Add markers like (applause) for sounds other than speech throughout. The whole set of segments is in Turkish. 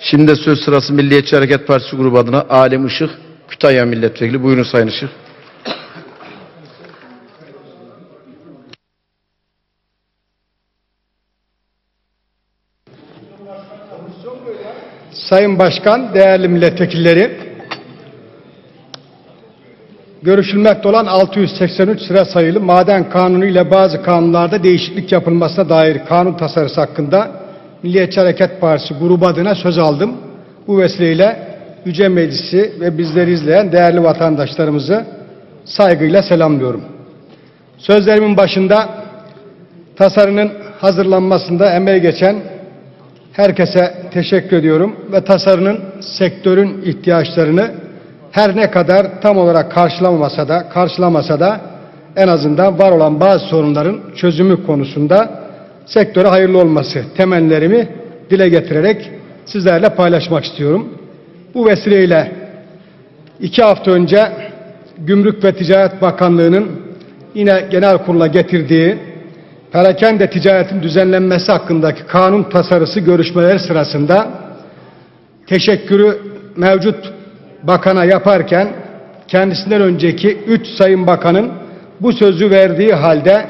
Şimdi söz sırası Milliyetçi Hareket Partisi grubu adına Alem Işık, Kütahya Milletvekili. Buyurun Sayın Işık. Sayın Başkan, değerli milletvekilleri, görüşülmekte olan 683 sıra sayılı maden kanunu ile bazı kanunlarda değişiklik yapılmasına dair kanun tasarısı hakkında Milliyetçi Hareket Partisi grubu adına söz aldım. Bu vesileyle Yüce Meclisi ve bizleri izleyen değerli vatandaşlarımızı saygıyla selamlıyorum. Sözlerimin başında tasarının hazırlanmasında emeği geçen Herkese teşekkür ediyorum ve tasarının sektörün ihtiyaçlarını her ne kadar tam olarak karşılamasa da karşılamasa da en azından var olan bazı sorunların çözümü konusunda sektöre hayırlı olması temellerimi dile getirerek sizlerle paylaşmak istiyorum. Bu vesileyle iki hafta önce Gümrük ve Ticaret Bakanlığı'nın yine genel kurula getirdiği perakende ticaretin düzenlenmesi hakkındaki kanun tasarısı görüşmeleri sırasında teşekkürü mevcut bakana yaparken kendisinden önceki üç sayın bakanın bu sözü verdiği halde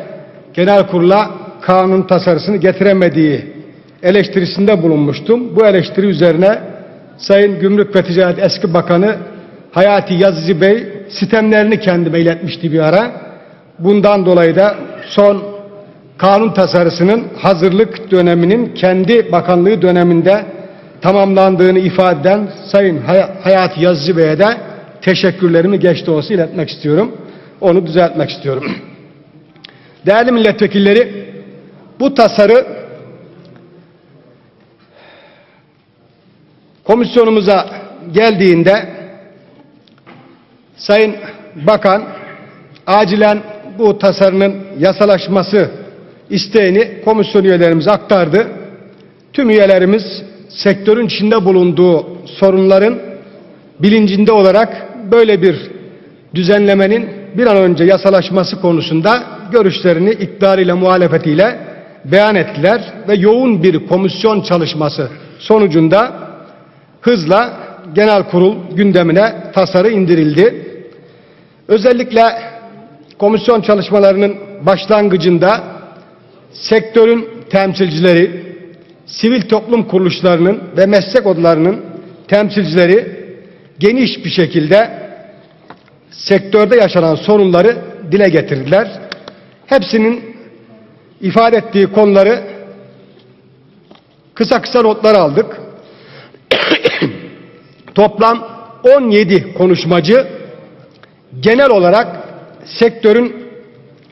genel kurula kanun tasarısını getiremediği eleştirisinde bulunmuştum. Bu eleştiri üzerine Sayın Gümrük ve Ticaret Eski Bakanı Hayati Yazıcı Bey sistemlerini kendime iletmişti bir ara. Bundan dolayı da son kanun tasarısının hazırlık döneminin kendi bakanlığı döneminde tamamlandığını ifade eden Sayın Hay- Hayati Yazıcı Bey'e de teşekkürlerimi geçti olsa iletmek istiyorum. Onu düzeltmek istiyorum. (clears throat) Değerli milletvekilleri, bu tasarı komisyonumuza geldiğinde Sayın Bakan acilen bu tasarının yasalaşması isteğini komisyon üyelerimize aktardı. Tüm üyelerimiz sektörün içinde bulunduğu sorunların bilincinde olarak böyle bir düzenlemenin bir an önce yasalaşması konusunda görüşlerini iktidarıyla muhalefetiyle beyan ettiler ve yoğun bir komisyon çalışması sonucunda hızla genel kurul gündemine tasarı indirildi. Özellikle komisyon çalışmalarının başlangıcında sektörün temsilcileri, sivil toplum kuruluşlarının ve meslek odalarının temsilcileri geniş bir şekilde sektörde yaşanan sorunları dile getirdiler. Hepsinin ifade ettiği konuları kısa kısa notlar aldık. (clears throat) Toplam 17 konuşmacı genel olarak sektörün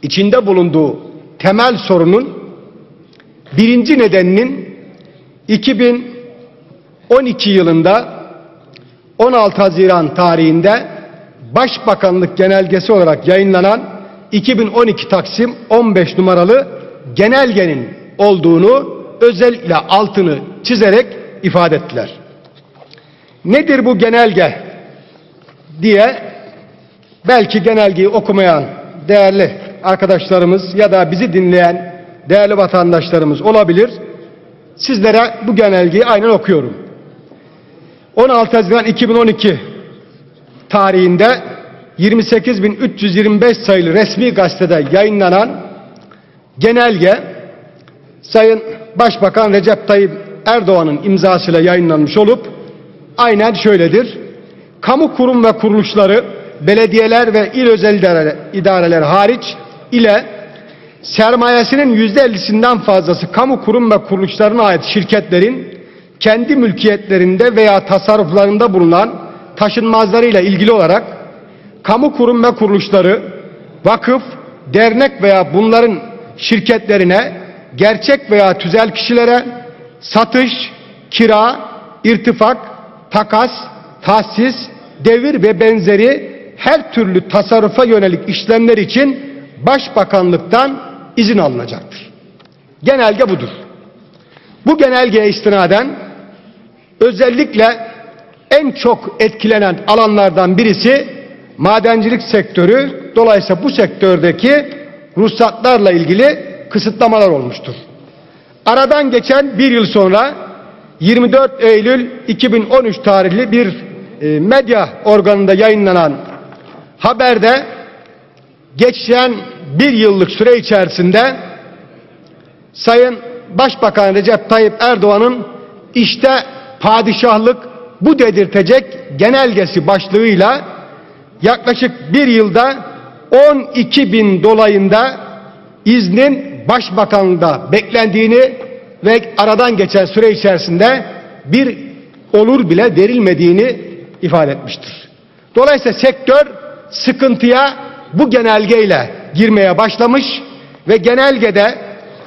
içinde bulunduğu temel sorunun birinci nedeninin 2012 yılında 16 Haziran tarihinde Başbakanlık genelgesi olarak yayınlanan 2012 Taksim 15 numaralı genelgenin olduğunu özellikle altını çizerek ifade ettiler. Nedir bu genelge diye belki genelgeyi okumayan değerli arkadaşlarımız ya da bizi dinleyen değerli vatandaşlarımız olabilir. Sizlere bu genelgeyi aynen okuyorum. 16 Haziran 2012 tarihinde 28.325 sayılı resmi gazetede yayınlanan genelge Sayın Başbakan Recep Tayyip Erdoğan'ın imzasıyla yayınlanmış olup aynen şöyledir. Kamu kurum ve kuruluşları, belediyeler ve il özel idare- idareler hariç ile sermayesinin yüzde ellisinden fazlası kamu kurum ve kuruluşlarına ait şirketlerin kendi mülkiyetlerinde veya tasarruflarında bulunan taşınmazlarıyla ilgili olarak kamu kurum ve kuruluşları, vakıf, dernek veya bunların şirketlerine, gerçek veya tüzel kişilere satış, kira, irtifak, takas, tahsis, devir ve benzeri her türlü tasarrufa yönelik işlemler için Başbakanlıktan izin alınacaktır. Genelge budur. Bu genelgeye istinaden özellikle en çok etkilenen alanlardan birisi madencilik sektörü. Dolayısıyla bu sektördeki ruhsatlarla ilgili kısıtlamalar olmuştur. Aradan geçen bir yıl sonra 24 Eylül 2013 tarihli bir e, medya organında yayınlanan haberde geçen bir yıllık süre içerisinde Sayın Başbakan Recep Tayyip Erdoğan'ın işte padişahlık bu dedirtecek genelgesi başlığıyla yaklaşık bir yılda 12 bin dolayında iznin başbakanlıkta beklendiğini ve aradan geçen süre içerisinde bir olur bile verilmediğini ifade etmiştir. Dolayısıyla sektör sıkıntıya bu genelgeyle girmeye başlamış ve genelgede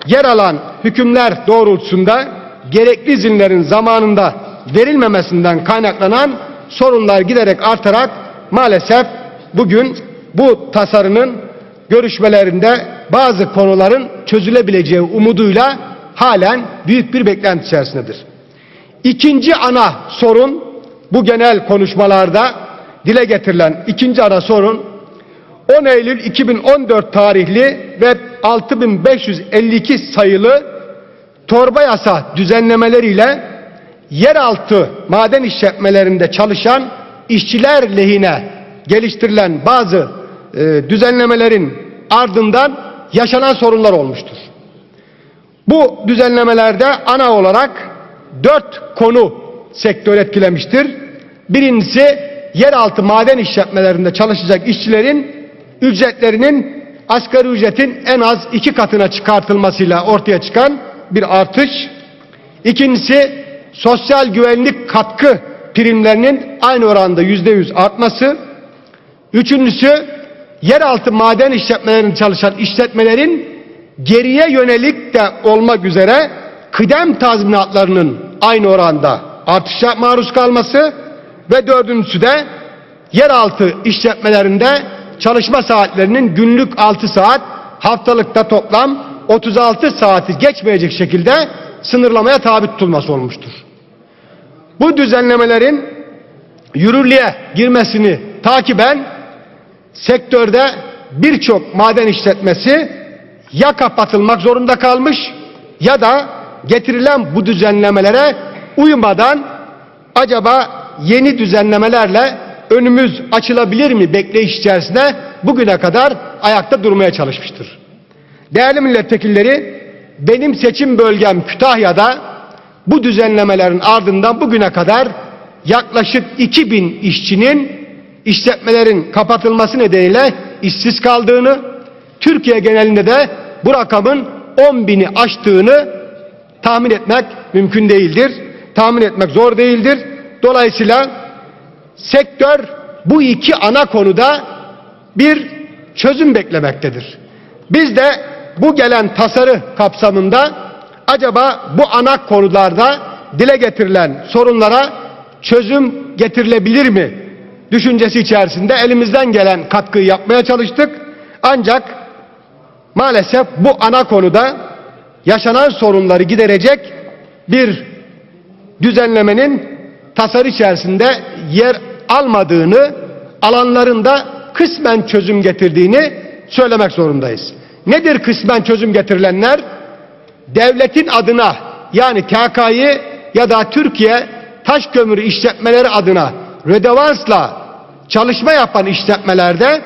yer alan hükümler doğrultusunda gerekli izinlerin zamanında verilmemesinden kaynaklanan sorunlar giderek artarak maalesef bugün bu tasarının görüşmelerinde bazı konuların çözülebileceği umuduyla halen büyük bir beklenti içerisindedir. İkinci ana sorun bu genel konuşmalarda dile getirilen ikinci ana sorun 10 Eylül 2014 tarihli ve 6552 sayılı torba yasa düzenlemeleriyle yeraltı maden işletmelerinde çalışan işçiler lehine geliştirilen bazı e, düzenlemelerin ardından yaşanan sorunlar olmuştur. Bu düzenlemelerde ana olarak dört konu sektör etkilemiştir. Birincisi yeraltı maden işletmelerinde çalışacak işçilerin ücretlerinin asgari ücretin en az iki katına çıkartılmasıyla ortaya çıkan bir artış. İkincisi sosyal güvenlik katkı primlerinin aynı oranda yüzde yüz artması. Üçüncüsü yeraltı maden işletmelerinde çalışan işletmelerin geriye yönelik de olmak üzere kıdem tazminatlarının aynı oranda artışa maruz kalması ve dördüncüsü de yeraltı işletmelerinde çalışma saatlerinin günlük 6 saat, haftalıkta toplam 36 saati geçmeyecek şekilde sınırlamaya tabi tutulması olmuştur. Bu düzenlemelerin yürürlüğe girmesini takiben sektörde birçok maden işletmesi ya kapatılmak zorunda kalmış ya da getirilen bu düzenlemelere uymadan acaba yeni düzenlemelerle önümüz açılabilir mi bekleyiş içerisinde bugüne kadar ayakta durmaya çalışmıştır. Değerli milletvekilleri benim seçim bölgem Kütahya'da bu düzenlemelerin ardından bugüne kadar yaklaşık 2000 işçinin işletmelerin kapatılması nedeniyle işsiz kaldığını, Türkiye genelinde de bu rakamın 10 bini aştığını tahmin etmek mümkün değildir. Tahmin etmek zor değildir. Dolayısıyla sektör bu iki ana konuda bir çözüm beklemektedir. Biz de bu gelen tasarı kapsamında acaba bu ana konularda dile getirilen sorunlara çözüm getirilebilir mi düşüncesi içerisinde elimizden gelen katkıyı yapmaya çalıştık. Ancak maalesef bu ana konuda yaşanan sorunları giderecek bir düzenlemenin tasarı içerisinde yer almadığını, alanlarında kısmen çözüm getirdiğini söylemek zorundayız. Nedir kısmen çözüm getirilenler? Devletin adına yani TK'yı ya da Türkiye taş kömürü işletmeleri adına redevansla çalışma yapan işletmelerde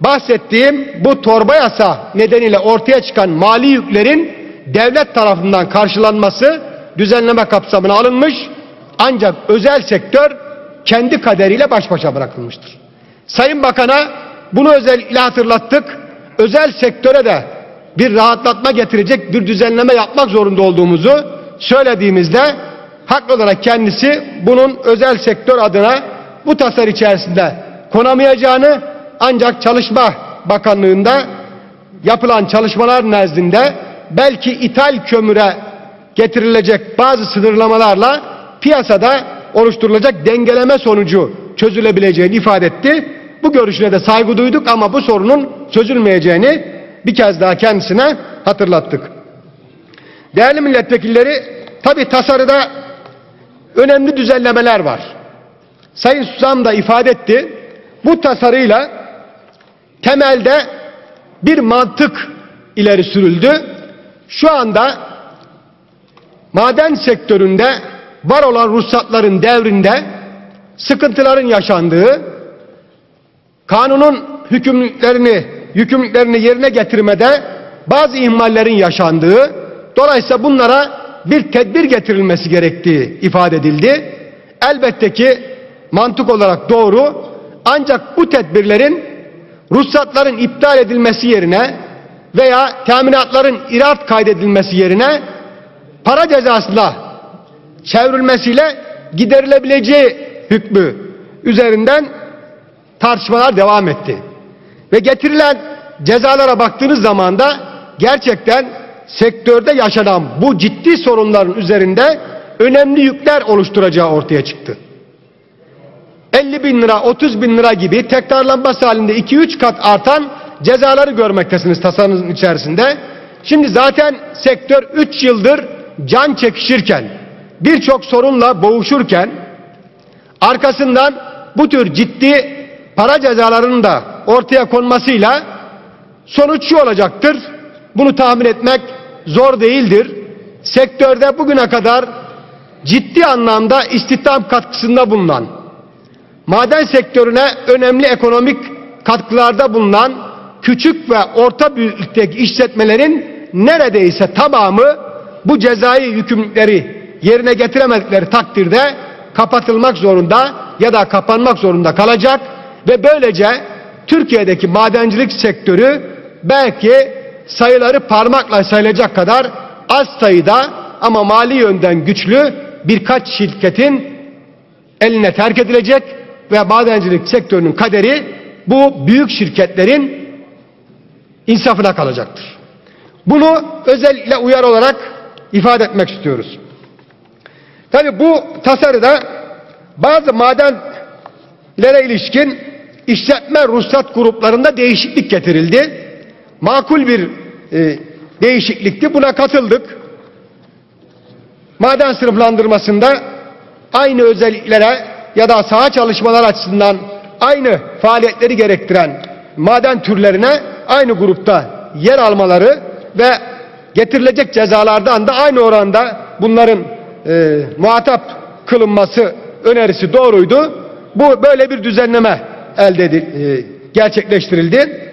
bahsettiğim bu torba yasa nedeniyle ortaya çıkan mali yüklerin devlet tarafından karşılanması düzenleme kapsamına alınmış ancak özel sektör kendi kaderiyle baş başa bırakılmıştır. Sayın Bakan'a bunu özellikle hatırlattık. Özel sektöre de bir rahatlatma getirecek bir düzenleme yapmak zorunda olduğumuzu söylediğimizde haklı olarak kendisi bunun özel sektör adına bu tasar içerisinde konamayacağını ancak Çalışma Bakanlığı'nda yapılan çalışmalar nezdinde belki ithal kömüre getirilecek bazı sınırlamalarla piyasada oluşturulacak dengeleme sonucu çözülebileceğini ifade etti. Bu görüşüne de saygı duyduk ama bu sorunun çözülmeyeceğini bir kez daha kendisine hatırlattık. Değerli milletvekilleri, tabi tasarıda önemli düzenlemeler var. Sayın Susam da ifade etti. Bu tasarıyla temelde bir mantık ileri sürüldü. Şu anda maden sektöründe var olan ruhsatların devrinde sıkıntıların yaşandığı, kanunun hükümlülüklerini, yükümlülüklerini yerine getirmede bazı ihmallerin yaşandığı, dolayısıyla bunlara bir tedbir getirilmesi gerektiği ifade edildi. Elbette ki mantık olarak doğru ancak bu tedbirlerin ruhsatların iptal edilmesi yerine veya teminatların irat kaydedilmesi yerine para cezasına çevrilmesiyle giderilebileceği hükmü üzerinden tartışmalar devam etti. Ve getirilen cezalara baktığınız zaman da gerçekten sektörde yaşanan bu ciddi sorunların üzerinde önemli yükler oluşturacağı ortaya çıktı. 50 bin lira, 30 bin lira gibi tekrarlanması halinde 2-3 kat artan cezaları görmektesiniz tasarınızın içerisinde. Şimdi zaten sektör 3 yıldır can çekişirken, birçok sorunla boğuşurken, arkasından bu tür ciddi para cezalarının da ortaya konmasıyla sonuç şu olacaktır. Bunu tahmin etmek zor değildir. Sektörde bugüne kadar ciddi anlamda istihdam katkısında bulunan, maden sektörüne önemli ekonomik katkılarda bulunan küçük ve orta büyüklükteki işletmelerin neredeyse tamamı bu cezai yükümlülükleri yerine getiremedikleri takdirde kapatılmak zorunda ya da kapanmak zorunda kalacak ve böylece Türkiye'deki madencilik sektörü belki sayıları parmakla sayılacak kadar az sayıda ama mali yönden güçlü birkaç şirketin eline terk edilecek ve madencilik sektörünün kaderi bu büyük şirketlerin insafına kalacaktır. Bunu özellikle uyar olarak ifade etmek istiyoruz. Tabi bu tasarıda bazı madenlere ilişkin işletme ruhsat gruplarında değişiklik getirildi. Makul bir e, değişiklikti. Buna katıldık. Maden sınıflandırmasında aynı özelliklere ya da saha çalışmalar açısından aynı faaliyetleri gerektiren maden türlerine aynı grupta yer almaları ve getirilecek cezalardan da aynı oranda bunların e, muhatap kılınması önerisi doğruydu. Bu böyle bir düzenleme elde edil, e, gerçekleştirildi.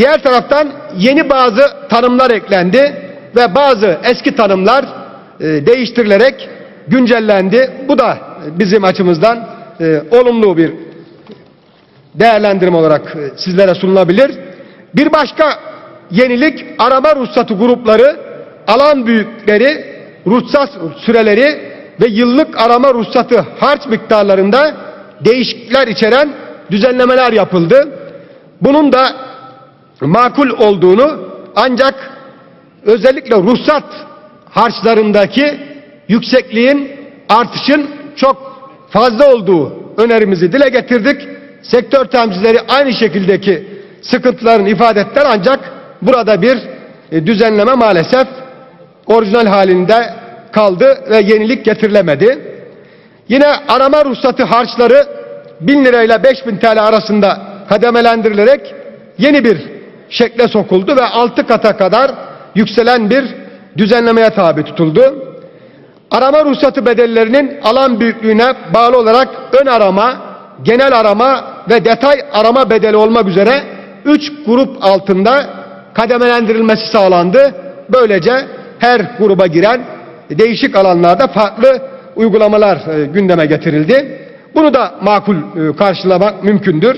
Diğer taraftan yeni bazı tanımlar eklendi ve bazı eski tanımlar e, değiştirilerek güncellendi. Bu da bizim açımızdan e, olumlu bir değerlendirme olarak e, sizlere sunulabilir. Bir başka yenilik arama ruhsatı grupları, alan büyükleri, ruhsat süreleri ve yıllık arama ruhsatı harç miktarlarında değişiklikler içeren düzenlemeler yapıldı. Bunun da makul olduğunu ancak özellikle ruhsat harçlarındaki yüksekliğin artışın çok fazla olduğu önerimizi dile getirdik. Sektör temsilcileri aynı şekildeki sıkıntıların ifade ancak burada bir e, düzenleme maalesef orijinal halinde kaldı ve yenilik getirilemedi. Yine arama ruhsatı harçları 1000 lirayla 5000 TL arasında kademelendirilerek yeni bir şekle sokuldu ve 6 kata kadar yükselen bir düzenlemeye tabi tutuldu. Arama ruhsatı bedellerinin alan büyüklüğüne bağlı olarak ön arama, genel arama ve detay arama bedeli olmak üzere 3 grup altında kademelendirilmesi sağlandı. Böylece her gruba giren değişik alanlarda farklı uygulamalar e, gündeme getirildi. Bunu da makul e, karşılamak mümkündür.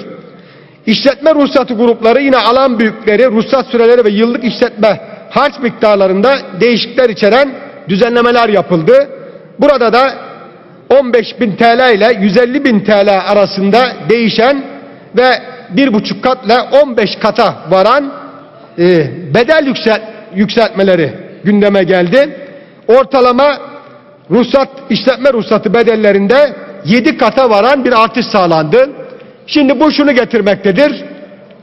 İşletme ruhsatı grupları yine alan büyükleri, ruhsat süreleri ve yıllık işletme harç miktarlarında değişiklikler içeren düzenlemeler yapıldı. Burada da 15 bin TL ile 150 bin TL arasında değişen ve bir buçuk kat ile 15 kata varan e, bedel yüksel, yükseltmeleri gündeme geldi. Ortalama ruhsat işletme ruhsatı bedellerinde 7 kata varan bir artış sağlandı. Şimdi bu şunu getirmektedir.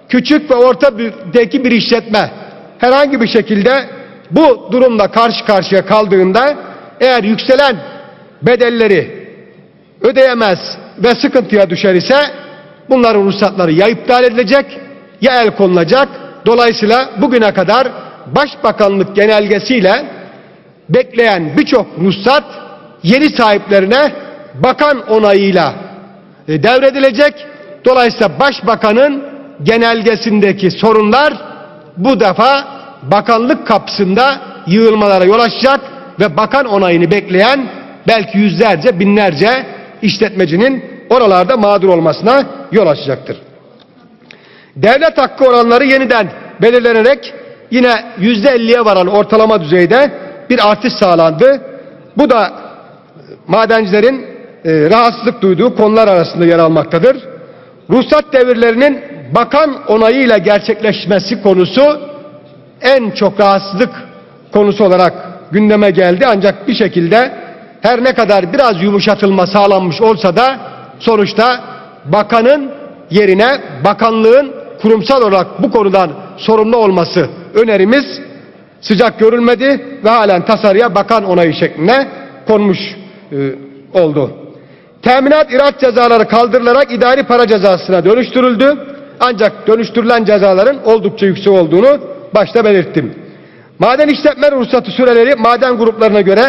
Küçük ve orta büyüklükteki bir işletme herhangi bir şekilde bu durumla karşı karşıya kaldığında eğer yükselen bedelleri ödeyemez ve sıkıntıya düşer ise bunların ruhsatları ya iptal edilecek ya el konulacak. Dolayısıyla bugüne kadar Başbakanlık genelgesiyle bekleyen birçok ruhsat yeni sahiplerine bakan onayıyla e, devredilecek. Dolayısıyla başbakanın genelgesindeki sorunlar bu defa bakanlık kapısında yığılmalara yol açacak ve bakan onayını bekleyen belki yüzlerce binlerce işletmecinin oralarda mağdur olmasına yol açacaktır. Devlet hakkı oranları yeniden belirlenerek yine yüzde elliye varan ortalama düzeyde bir artış sağlandı. Bu da madencilerin e, rahatsızlık duyduğu konular arasında yer almaktadır. Ruhsat devirlerinin bakan onayıyla gerçekleşmesi konusu en çok rahatsızlık konusu olarak gündeme geldi. Ancak bir şekilde her ne kadar biraz yumuşatılma sağlanmış olsa da sonuçta bakanın yerine bakanlığın kurumsal olarak bu konudan sorumlu olması önerimiz sıcak görülmedi ve halen tasarıya bakan onayı şeklinde konmuş e, oldu. Teminat iraç cezaları kaldırılarak idari para cezasına dönüştürüldü. Ancak dönüştürülen cezaların oldukça yüksek olduğunu başta belirttim. Maden işletme ruhsatı süreleri maden gruplarına göre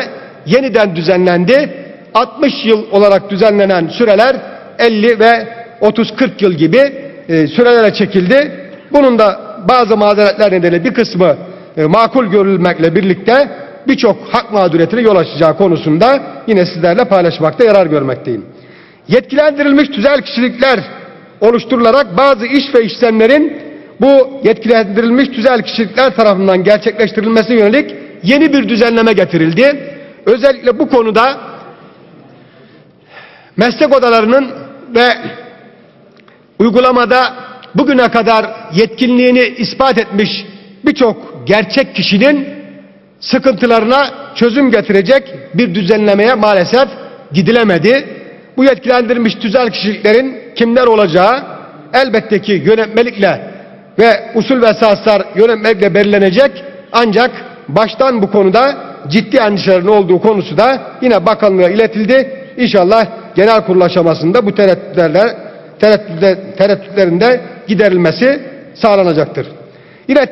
yeniden düzenlendi. 60 yıl olarak düzenlenen süreler 50 ve 30-40 yıl gibi e, sürelere çekildi. Bunun da bazı mazeretler nedeniyle bir kısmı e, makul görülmekle birlikte birçok hak mağduriyetine yol açacağı konusunda yine sizlerle paylaşmakta yarar görmekteyim. Yetkilendirilmiş tüzel kişilikler oluşturularak bazı iş ve işlemlerin bu yetkilendirilmiş tüzel kişilikler tarafından gerçekleştirilmesine yönelik yeni bir düzenleme getirildi. Özellikle bu konuda meslek odalarının ve uygulamada bugüne kadar yetkinliğini ispat etmiş birçok gerçek kişinin sıkıntılarına çözüm getirecek bir düzenlemeye maalesef gidilemedi. Bu yetkilendirilmiş tüzel kişiliklerin kimler olacağı elbette ki yönetmelikle ve usul ve esaslar yönetmelikle belirlenecek ancak baştan bu konuda ciddi endişelerin olduğu konusu da yine bakanlığa iletildi. İnşallah genel kurul aşamasında bu tereddütlerle tereddütler, tereddütlerin de giderilmesi sağlanacaktır. Yine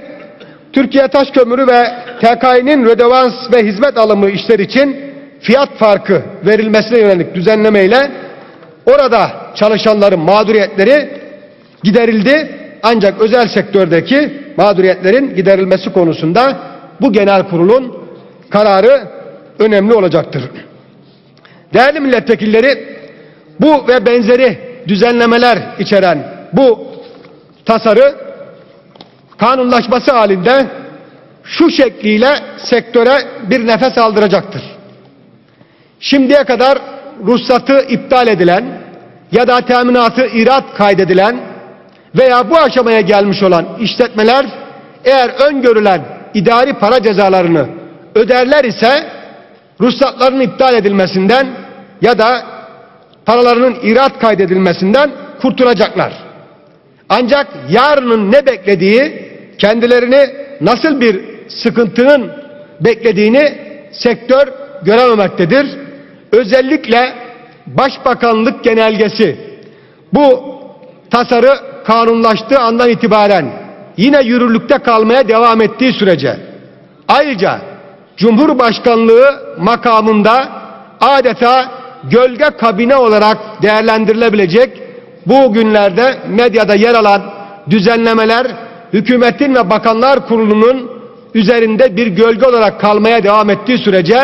Türkiye Taş Kömürü ve TKİ'nin rödevans ve hizmet alımı işler için fiyat farkı verilmesine yönelik düzenlemeyle orada çalışanların mağduriyetleri giderildi. Ancak özel sektördeki mağduriyetlerin giderilmesi konusunda bu genel kurulun kararı önemli olacaktır. Değerli milletvekilleri bu ve benzeri düzenlemeler içeren bu tasarı kanunlaşması halinde şu şekliyle sektöre bir nefes aldıracaktır. Şimdiye kadar ruhsatı iptal edilen ya da teminatı irat kaydedilen veya bu aşamaya gelmiş olan işletmeler eğer öngörülen idari para cezalarını öderler ise ruhsatlarının iptal edilmesinden ya da paralarının irat kaydedilmesinden kurtulacaklar. Ancak yarının ne beklediği, kendilerini nasıl bir sıkıntının beklediğini sektör görememektedir. Özellikle Başbakanlık genelgesi bu tasarı kanunlaştığı andan itibaren yine yürürlükte kalmaya devam ettiği sürece ayrıca Cumhurbaşkanlığı makamında adeta gölge kabine olarak değerlendirilebilecek bu günlerde medyada yer alan düzenlemeler hükümetin ve bakanlar kurulunun üzerinde bir gölge olarak kalmaya devam ettiği sürece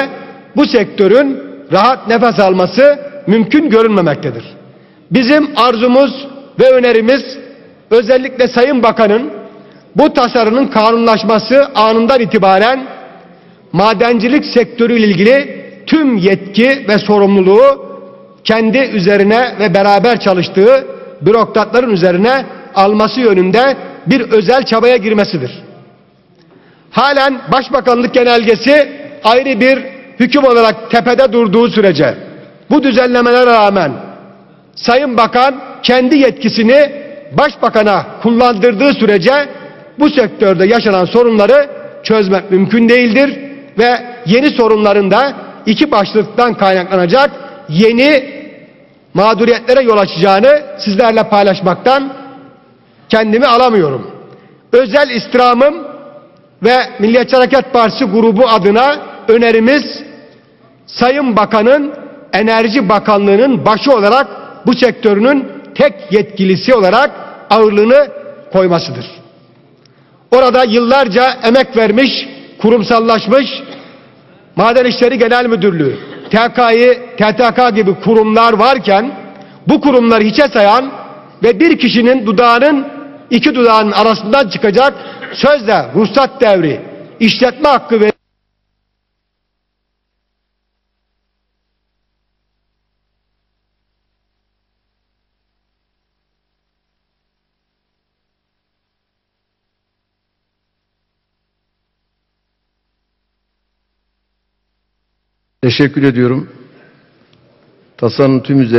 bu sektörün rahat nefes alması mümkün görünmemektedir. Bizim arzumuz ve önerimiz özellikle Sayın Bakan'ın bu tasarının kanunlaşması anından itibaren madencilik sektörü ile ilgili tüm yetki ve sorumluluğu kendi üzerine ve beraber çalıştığı bürokratların üzerine alması yönünde bir özel çabaya girmesidir. Halen Başbakanlık genelgesi ayrı bir hüküm olarak tepede durduğu sürece bu düzenlemelere rağmen Sayın Bakan kendi yetkisini Başbakan'a kullandırdığı sürece bu sektörde yaşanan sorunları çözmek mümkün değildir ve yeni sorunların da iki başlıktan kaynaklanacak yeni mağduriyetlere yol açacağını sizlerle paylaşmaktan kendimi alamıyorum. Özel istirhamım ve Milliyetçi Hareket Partisi grubu adına önerimiz Sayın Bakan'ın Enerji Bakanlığı'nın başı olarak bu sektörünün tek yetkilisi olarak ağırlığını koymasıdır. Orada yıllarca emek vermiş, kurumsallaşmış Maden İşleri Genel Müdürlüğü, TK'yı, TTK gibi kurumlar varken bu kurumları hiçe sayan ve bir kişinin dudağının iki dudağının arasından çıkacak sözle ruhsat devri, işletme hakkı ve Teşekkür ediyorum. Tasarının tüm üzerinde